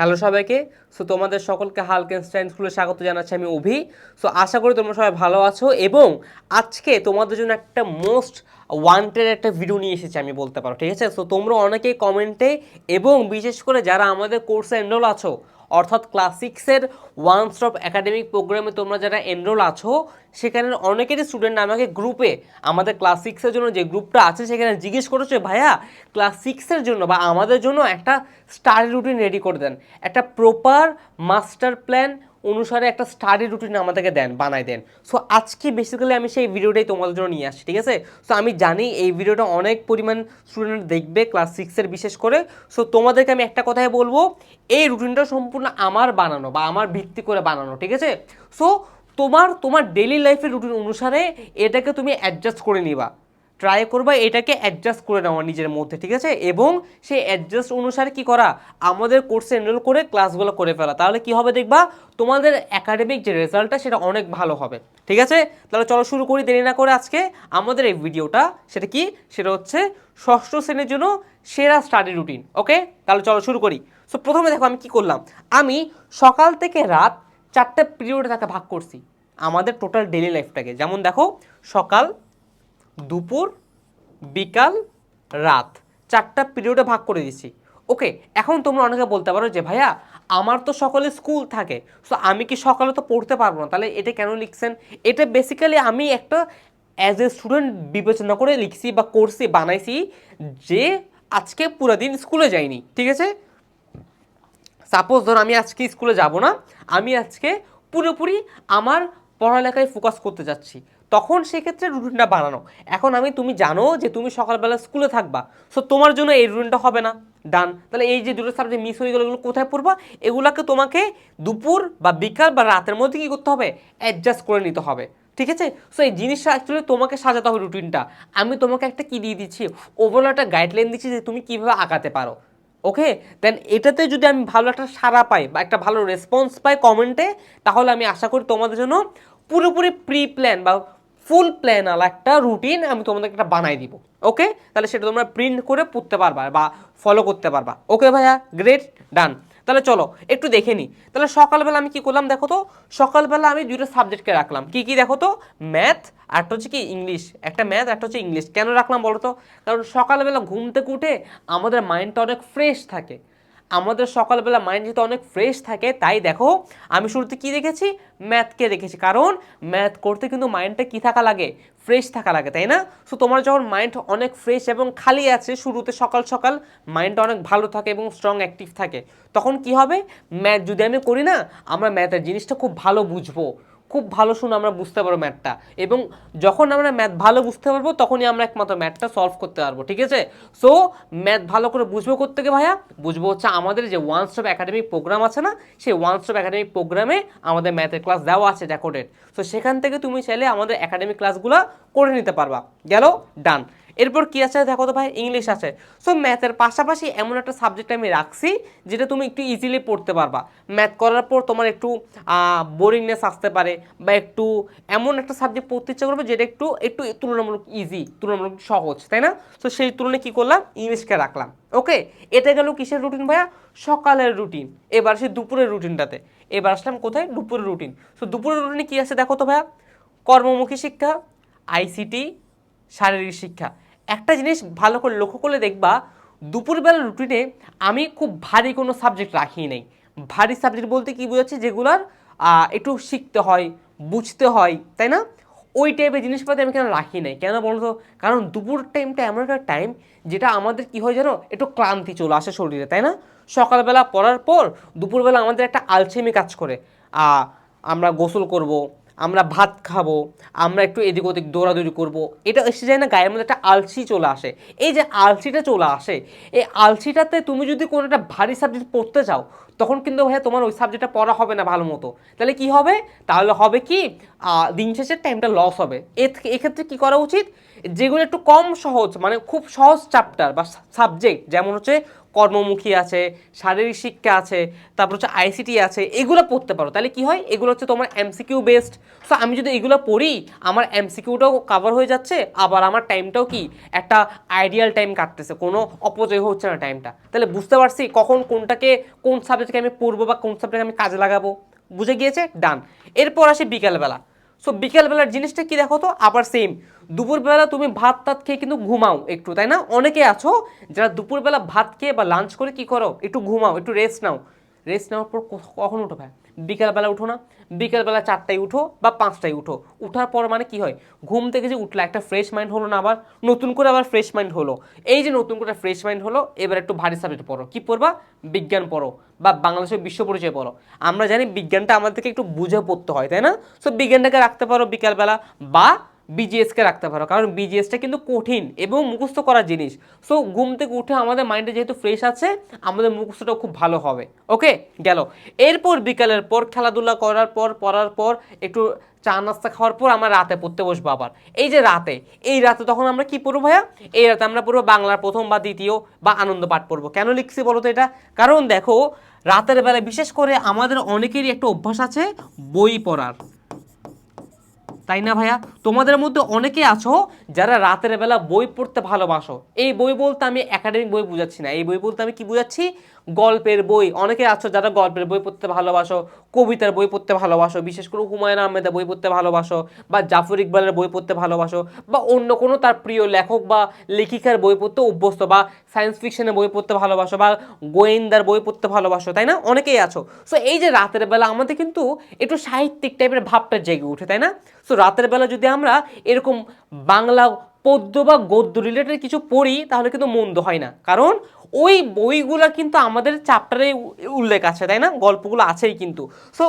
Hello সবাইকে। So তোমাদের সকলকে হালকেনস্টাইন স্কুলে স্বাগত জানাচ্ছি আমি অভি। সো আশা করি তোমরা সবাই ভালো আছো এবং আজকে তোমাদের জন্য একটা মোস্ট ওয়ান্টেড একটা ভিডিও নিয়ে এসেছি আমি বলতে পারো, ঠিক আছে? সো তোমরা অনেকেই কমেন্টে এবং বিশেষ করে যারা আমাদের কোর্সে এনরোল আছো অর্থাৎ ক্লাস সিক্সের ওয়ান স্টপ একাডেমিক প্রোগ্রামে তোমরা যারা এনরোল আছো, সেখানের অনেকেরই স্টুডেন্ট আমাকে গ্রুপে আমাদের ক্লাস সিক্সের জন্য যে গ্রুপটা আছে সেখানে জিজ্ঞেস করেছে ভাইয়া ক্লাস সিক্সের জন্য বা আমাদের জন্য একটা স্টাডি রুটিন রেডি করে দেন। একটা প্রপার মাস্টার প্ল্যান অনুসারে একটা স্টাডি রুটিন আমাদেরকে দেন বানাই দেন। সো আজকে বেসিক্যালি আমি সেই ভিডিওটাই তোমাদের জন্য নিয়ে আসছি, ঠিক আছে? সো আমি জানি এই ভিডিওটা অনেক পরিমাণ স্টুডেন্ট দেখবে ক্লাস সিক্সের বিশেষ করে। সো তোমাদেরকে আমি একটা কথাই বলব, এই রুটিনটা সম্পূর্ণ আমার বানানো বা আমার ভিত্তি করে বানানো, ঠিক আছে? সো তোমার তোমার ডেলি লাইফের রুটিন অনুসারে এটাকে তুমি অ্যাডজাস্ট করে নিবা। ট্রাই করবা, এটাকে অ্যাডজাস্ট করে নেওয়া নিজের মধ্যে, ঠিক আছে? এবং সেই অ্যাডজাস্ট অনুসারে কি করা? আমাদের কোর্সে এনরোল করে ক্লাসগুলো করে ফেলা। তাহলে কি হবে দেখবা? তোমাদের একাডেমিক যে রেজাল্টটা সেটা অনেক ভালো হবে, ঠিক আছে? তাহলে চলো শুরু করি, দেরি না করে আজকে আমাদের এই ভিডিওটা সেটা কি? সেটা হচ্ছে ষষ্ঠ শ্রেণির জন্য সেরা স্টাডি রুটিন ওকে তাহলে চলো শুরু করি। সো প্রথমে দেখো আমি কি করলাম? আমি সকাল থেকে রাত চারটে পিরিয়ডে তাকে ভাগ করছি, আমাদের টোটাল ডেলি লাইফটাকে যেমন দেখো, সকাল দুপুর, বিকাল, রাত। চারটা পিরিয়ডে ভাগ করে দিছি ওকে এখন তোমরা অনেকে বলতে পারো যে, ভাইয়া, আমার তো সকালে স্কুল থাকে সো আমি কি সকালে তো পড়তে পারব না? তাহলে এটা কেন লিখছেন? এটা বেসিক্যালি আমি একটা অ্যাজ এ স্টুডেন্ট বিবেচনা করে লিখছি বা করছি, বানাইছি যে আজকে পুরো দিন স্কুলে যাইনি, ঠিক আছে? সাপোজ ধর আমি আজকে স্কুলে যাব না, আমি আজকে পুরোপুরি আমার পড়ালেখায় ফোকাস করতে যাচ্ছি। তখন সেক্ষেত্রে রুটিনটা বানানো। এখন আমি, তুমি জানো যে তুমি সকালবেলা স্কুলে থাকবা সো তোমার জন্য এই রুটিনটা হবে না। ডান তাহলে এই যে দুটো সাবজেক্ট মিস হয়ে গেলো, এগুলো কোথায় পড়বা? এগুলাকে তোমাকে দুপুর বা বিকাল বা রাতের মধ্যে কী করতে হবে? অ্যাডজাস্ট করে নিতে হবে। ঠিক আছে? সো এই জিনিসটা অ্যাকচুয়ালি তোমাকে সাজাতে হবে রুটিনটা আমি তোমাকে একটা কি দিয়ে দিচ্ছি? ওভারঅল একটা গাইডলাইন দিচ্ছি যে তুমি কীভাবে আগাতে পারো। ওকে দেন এটাতে যদি আমি ভালো একটা সাড়া পাই বা একটা ভালো রেসপন্স পাই কমেন্টে তাহলে আমি আশা করি তোমাদের জন্য পুরোপুরি প্রি প্ল্যান বা ফুল প্ল্যান আলা একটা রুটিন আমি তোমাদেরকে একটা বানাই দিব, ওকে? তাহলে সেটা তোমরা প্রিন্ট করে পড়তে পারবা বা ফলো করতে পারবা, ওকে ভাইয়া? গ্রেট ডান তাহলে চলো, একটু দেখে নিই তাহলে সকালবেলা আমি কি করলাম দেখো তো? সকালবেলা আমি দুটো সাবজেক্টকে রাখলাম। কি কি দেখো তো? ম্যাথ একটা হচ্ছে কি ইংলিশ একটা ম্যাথ একটা হচ্ছে ইংলিশ কেন রাখলাম বলো তো? কারণ সকালবেলা ঘুম থেকে উঠে আমাদের মাইন্ডটা অনেক ফ্রেশ থাকে। আমাদের সকালবেলা মাইন্ড যেহেতু অনেক ফ্রেশ থাকে, তাই দেখো আমি শুরুতে কি দেখেছি? ম্যাথকে দেখেছি। কারণ ম্যাথ করতে কিন্তু মাইন্ডটা কি থাকা লাগে? ফ্রেশ থাকা লাগে, তাই না? সো তোমার যখন মাইন্ড অনেক ফ্রেশ এবং খালি আছে, শুরুতে সকাল সকাল মাইন্ডটা অনেক ভালো থাকে এবং স্ট্রং অ্যাক্টিভ থাকে, তখন কি হবে? ম্যাথ যদি আমি করি না, আমরা ম্যাথের জিনিসটা খুব ভালো বুঝব। খুব ভালো শুনে আমরা বুঝতে পারব ম্যাথটা। এবং যখন আমরা ম্যাথ ভালো বুঝতে পারব, তখনই আমরা একমাত্র ম্যাথটা সলভ করতে পারব, ঠিক আছে? সো ম্যাথ ভালো করে বুঝব থেকে ভাইয়া? বুঝব হচ্ছে আমাদের যে ওয়ান স্টপ একাডেমিক প্রোগ্রাম আছে না, সেই ওয়ান স্টপ একাডেমিক প্রোগ্রামে আমাদের ম্যাথের ক্লাস দেওয়া আছে রেকর্ডেড সো সেখান থেকে তুমি চাইলে আমাদের একাডেমিক ক্লাসগুলো করে নিতে পারবা। গেল? ডান এরপর কি আছে দেখো তো ভাই? ইংলিশ আছে। সো ম্যাথের পাশাপাশি এমন একটা সাবজেক্ট আমি রাখছি, যেটা তুমি একটু ইজিলি পড়তে পারবা। ম্যাথ করার পর তোমার একটু বোরিংনেস আসতে পারে বা একটু এমন একটা সাবজেক্ট পড়তে ইচ্ছা করবে যেটা একটু একটু তুলনামূলক ইজি তুলনামূলক সহজ, তাই না? তো সেই তুলনায় কী করলাম? ইংলিশকে রাখলাম। ওকে এটা গেল কিসের রুটিন ভাইয়া? সকালের রুটিন এবার সে দুপুরের রুটিনটাতে এবার আসলাম কোথায়? দুপুরের রুটিন সো দুপুরের রুটিনে কী আছে দেখো তো ভাইয়া? কর্মমুখী শিক্ষা আইসিটি শারীরিক শিক্ষা। একটা জিনিস ভালো করে লক্ষ্য করলে দেখবা, দুপুরবেলার রুটিনে আমি খুব ভারী কোনো সাবজেক্ট রাখি নাই। ভারী সাবজেক্ট বলতে কি বোঝাচ্ছে? যেগুলার একটু শিখতে হয়, বুঝতে হয়, তাই না? ওই টাইপের জিনিসপাতি আমি কেন রাখি নাই? কেন বলতো? কারণ দুপুর টাইমটা এমন একটা টাইম যেটা আমাদের কি হয় জানো? একটু ক্লান্তি চলে আসে শরীরে, তাই না? সকালবেলা পড়ার পর দুপুরবেলা আমাদের একটা আলসেমি কাজ করে। আমরা গোসল করব আমরা ভাত খাব, আমরা একটু এদিক ওদিক দৌড়াদৌড়ি করব। এটা এসে যায় না, গায়ের মধ্যে একটা আলসি চলে আসে। এই যে আলসিটা চলে আসে, এই আলসিটাতে তুমি যদি কোনো একটা ভারী সাবজেক্ট পড়তে চাও তখন কিন্তু ভাইয়া তোমার ওই সাবজেক্টটা পড়া হবে না ভালো মতো। তাহলে কি হবে? তাহলে হবে কি? দিন শেষের টাইমটা লস হবে। এক্ষেত্রে কি করা উচিত? যেগুলো একটু কম সহজ মানে খুব সহজ চ্যাপ্টার বা সাবজেক্ট যেমন হচ্ছে কর্মমুখী আছে, শারীরিক শিক্ষা আছে, তারপর হচ্ছে আইসিটি আছে, এগুলো পড়তে পারো। তাহলে কি হয়? এগুলো হচ্ছে তোমার এমসিকিউ বেসড সো আমি যদি এগুলো পড়ি, আমার এমসিকিউটাও কাভার হয়ে যাচ্ছে, আবার আমার টাইমটাও কি? একটা আইডিয়াল টাইম কাটতেছে, কোনো অপচয় হচ্ছে না টাইমটা তাহলে বুঝতে পারছি কখন কোনটাকে, কোন সাবজেক্টকে আমি পড়ব বা কোন সাবজেক্টকে আমি কাজে লাগাবো, বুঝে গিয়েছে? ডান এরপর আসে বিকালবেলা। সো বিকেলবেলার জিনিসটা কি দেখো তো? আবার সেম দুপুরবেলা তুমি ভাত টাত খেয়ে কিন্তু ঘুমাও একটু, তাই না? অনেকে আছো যারা দুপুরবেলা ভাত খেয়ে বা লাঞ্চ করে কি করো? একটু ঘুমাও, একটু রেস্ট নাও। রেস্ট নেওয়ার পর কখন উঠো ভাই? বিকালবেলা উঠো না, বিকালবেলা চারটায় উঠো বা পাঁচটায় উঠো। উঠার পর মানে কি হয়? ঘুম থেকে যে উঠলে একটা ফ্রেশ মাইন্ড হলো না আবার, নতুন করে আবার ফ্রেশ মাইন্ড হলো। এই যে নতুন করে ফ্রেশ মাইন্ড হলো, এবার একটু ভারী সাবজেক্ট পড়ো। কী পড়বা? বিজ্ঞান পড়ো বা বাংলাদেশের বিশ্ব পরিচয় পড়ো। আমরা জানি বিজ্ঞানটা আমাদেরকে একটু বুঝে পড়তে হয়, তাই না? সো বিজ্ঞানটাকে রাখতে পারো বিকালবেলা বা বিজিএসকে রাখতে পারো। কারণ বিজিএসটা কিন্তু কঠিন এবং মুখস্থ করার জিনিস। সো ঘুম থেকে উঠে আমাদের মাইন্ডে যেহেতু ফ্রেশ আছে, আমাদের মুখস্থটাও খুব ভালো হবে। ওকে গেল। এরপর বিকালের পর খেলাধুলা করার পর, পড়ার পর, একটু চা নাস্তা খাওয়ার পর আমরা রাতে পড়তে বসবো আবার। এই যে রাতে, এই রাতে তখন আমরা কি পড়ব ভাইয়া? এই রাতে আমরা পড়ব বাংলার প্রথম বা দ্বিতীয় বা আনন্দ পাঠ পড়ব। কেন লিখছি বলো তো এটা? কারণ দেখো, রাতের বেলা বিশেষ করে আমাদের অনেকেরই একটা অভ্যাস আছে বই পড়ার। তাই না ভাইয়া? তোমাদের মধ্যে অনেকে আছো যারা রাতের বেলা বই পড়তে ভালোবাসো। এই বই বলতে আমি একাডেমিক বই বুঝাচ্ছি না। এই বই বলতে আমি কি বুঝাচ্ছি? গল্পের বই। অনেকে আছো যারা গল্পের বই পড়তে ভালোবাসো, কবিতার বই পড়তে ভালোবাসো, বিশেষ করে হুমায়ুন আহমেদের বই পড়তে ভালোবাসো বা জাফর ইকবালের বই পড়তে ভালোবাসো বা অন্য কোনো তার প্রিয় লেখক বা লেখিকার বই পড়তে অভ্যস্ত বা সায়েন্স ফিকশনের বই পড়তে ভালোবাসো বা গোয়েন্দার বই পড়তে ভালোবাসো, তাই না? অনেকেই আছো। সো এই যে রাতের বেলা আমাদের কিন্তু একটু সাহিত্যিক টাইপের ভাবটা জেগে উঠে তাই না? সো রাতের বেলা যদি আমরা এরকম বাংলা পদ্য বা গদ্য রিলেটেড কিছু পড়ি, তাহলে কিন্তু মন্দ হয় না। কারণ ওই বইগুলো কিন্তু আমাদের চ্যাপ্টারে উল্লেখ আছে, তাই না? গল্পগুলো আছেই কিন্তু। সো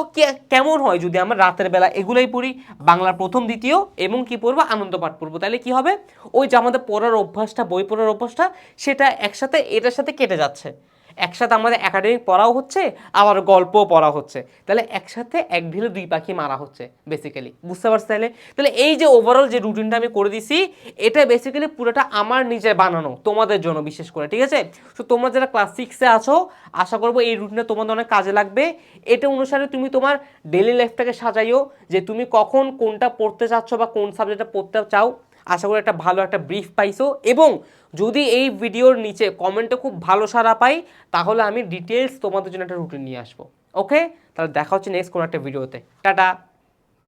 কেমন হয় যদি আমরা রাতের বেলা এগুলোই পড়ি, বাংলার প্রথম, দ্বিতীয় এবং কি পড়ব? আনন্দ পাঠ পড়ব। তাহলে কি হবে? ওই যে আমাদের পড়ার অভ্যাসটা, বই পড়ার অভ্যাসটা, সেটা একসাথে, এটার সাথে কেটে যাচ্ছে। একসাথে আমাদের একাডেমিক পড়াও হচ্ছে, আবার গল্পও পড়া হচ্ছে। তাহলে একসাথে এক ঢিলে দুই পাখি মারা হচ্ছে বেসিক্যালি বুঝতে পারছ তাহলে? তাহলে এই যে ওভারঅল যে রুটিনটা আমি করে দিছি, এটা বেসিক্যালি পুরোটা আমার নিজের বানানো, তোমাদের জন্য বিশেষ করে, ঠিক আছে? তো তোমরা যারা ক্লাস সিক্সে আছো, আশা করব এই রুটিনটা তোমাদের অনেক কাজে লাগবে। এটা অনুসারে তুমি তোমার ডেলি লাইফটাকে সাজাইও, যে তুমি কখন কোনটা পড়তে চাচ্ছ বা কোন সাবজেক্টটা পড়তে চাও আশা করি একটা ভালো একটা ব্রিফ পাইছো। এবং যদি এই ভিডিওর নিচে কমেন্টে খুব ভালো সারা পাই, তাহলে আমি ডিটেলস তোমাদের জন্য একটা রুটিন নিয়ে আসব। ওকে তাহলে দেখা হচ্ছে নেক্সট কোনো একটা ভিডিওতে টাটা!